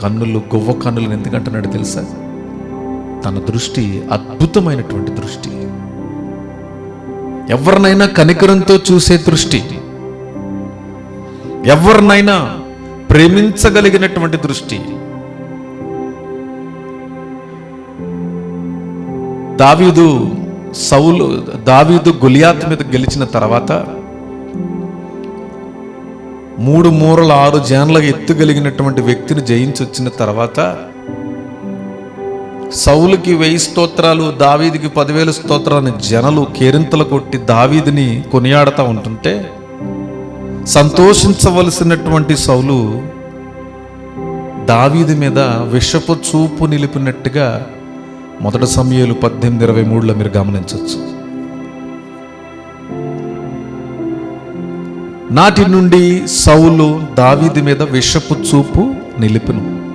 కన్నులు గువ్వ కన్నులు ఎందుకంటున్నాడు తెలుసా? తన దృష్టి అద్భుతమైనటువంటి దృష్టి. ఎవరినైనా కనికరంతో చూసే దృష్టి. ఎవరినైనా ప్రేమించగలిగినటువంటి దృష్టి. దావీదు సౌలు దావీదు గులియాత్ మీద గెలిచిన తర్వాత మూడు మూరల ఆరు జాన్లుగా ఎత్తుగలిగినటువంటి వ్యక్తిని జయించి వచ్చిన తర్వాత సౌలుకి వెయ్యి స్తోత్రాలు దావీదికి పదివేల స్తోత్రాలని జనలు కేరింతలు కొట్టి దావీదిని కొనియాడుతూ ఉంటుంటే సంతోషించవలసినటువంటి సౌలు దావీది మీద విషపు చూపు నిలిపినట్టుగా మొదటి సమయాలు పద్దెనిమిది ఇరవై మూడులో మీరు గమనించవచ్చు. నాటి నుండి సౌలు దావీది మీద విషపు చూపు నిలిపిను.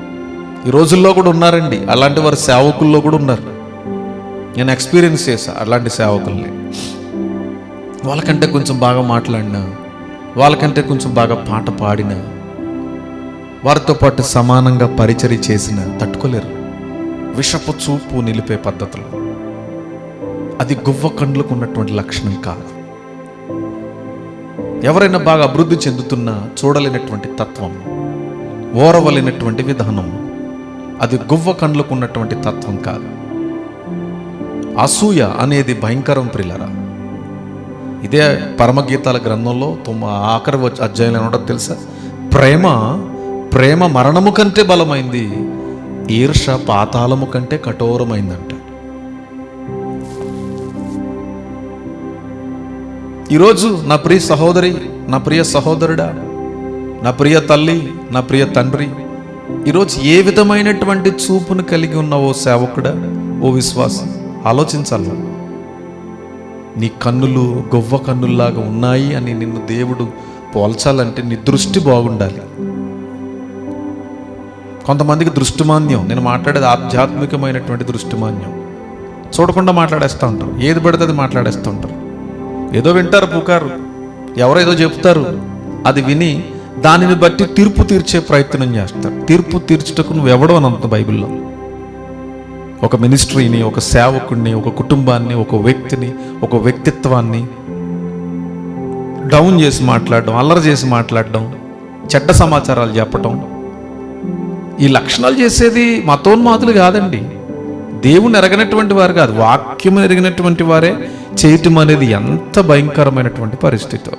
ఈ రోజుల్లో కూడా ఉన్నారండి. అలాంటి వారి సేవకుల్లో కూడా ఉన్నారు. నేను ఎక్స్పీరియన్స్ చేశా అలాంటి సేవకుల్ని. వాళ్ళకంటే కొంచెం బాగా మాట్లాడినా వాళ్ళకంటే కొంచెం బాగా పాట పాడినా వారితో పాటు సమానంగా పరిచర్య చేసిన తట్టుకోలేరు. విషపు చూపు నిలిపే పద్ధతులు. అది గువ్వ కండ్లకు ఉన్నటువంటి లక్షణం కాదు. ఎవరైనా బాగా అభివృద్ధి చెందుతున్నా చూడలేనటువంటి తత్వం ఓరవలేనటువంటి విధానం అది గువ్వ కండ్లకు ఉన్నటువంటి తత్వం కాదు. అసూయ అనేది భయంకరం ప్రిల్లరా ఇదే పరమగీతాల గ్రంథంలో తుమ్మ ఆఖరి వచ్చి అధ్యాయంలో తెలుసా? ప్రేమ ప్రేమ మరణము కంటే బలమైంది ఈర్ష పాతాళము కంటే కఠోరమైందంట. ఈరోజు నా ప్రియ సహోదరి నా ప్రియ సహోదరుడా నా ప్రియ తల్లి నా ప్రియ తండ్రి ఈరోజు ఏ విధమైనటువంటి చూపును కలిగి ఉన్న ఓ సేవకుడా ఓ విశ్వాసం ఆలోచించాలి. నీ కన్నులు గొవ్వ కన్నుల్లాగా ఉన్నాయి అని నిన్ను దేవుడు పోల్చాలంటే నీ దృష్టి బాగుండాలి. కొంతమందికి దృష్టిమాన్యం నేను మాట్లాడేది ఆధ్యాత్మికమైనటువంటి దృష్టిమాన్యం. చూడకుండా మాట్లాడేస్తూ ఉంటారు. ఏది పడితే అది మాట్లాడేస్తూ ఉంటారు. ఏదో వింటారు పుకారు. ఎవరేదో చెప్తారు. అది విని దానిని బట్టి తీర్పు తీర్చే ప్రయత్నం చేస్తారు. తీర్పు తీర్చుటకు నువ్వు ఎవడో అని అంత బైబిల్లో. ఒక మినిస్ట్రీని ఒక సేవకుడిని ఒక కుటుంబాన్ని ఒక వ్యక్తిని ఒక వ్యక్తిత్వాన్ని డౌన్ చేసి మాట్లాడడం అల్లరి చేసి మాట్లాడడం చెడ్డ సమాచారాలు చెప్పటం. ఈ లక్షణాలు చేసేది మతోన్మాతులు కాదండి. దేవుని ఎరగనటువంటి వారు కాదు వాక్యం ఎరిగినటువంటి వారే చేయటం అనేది ఎంత భయంకరమైనటువంటి పరిస్థితి.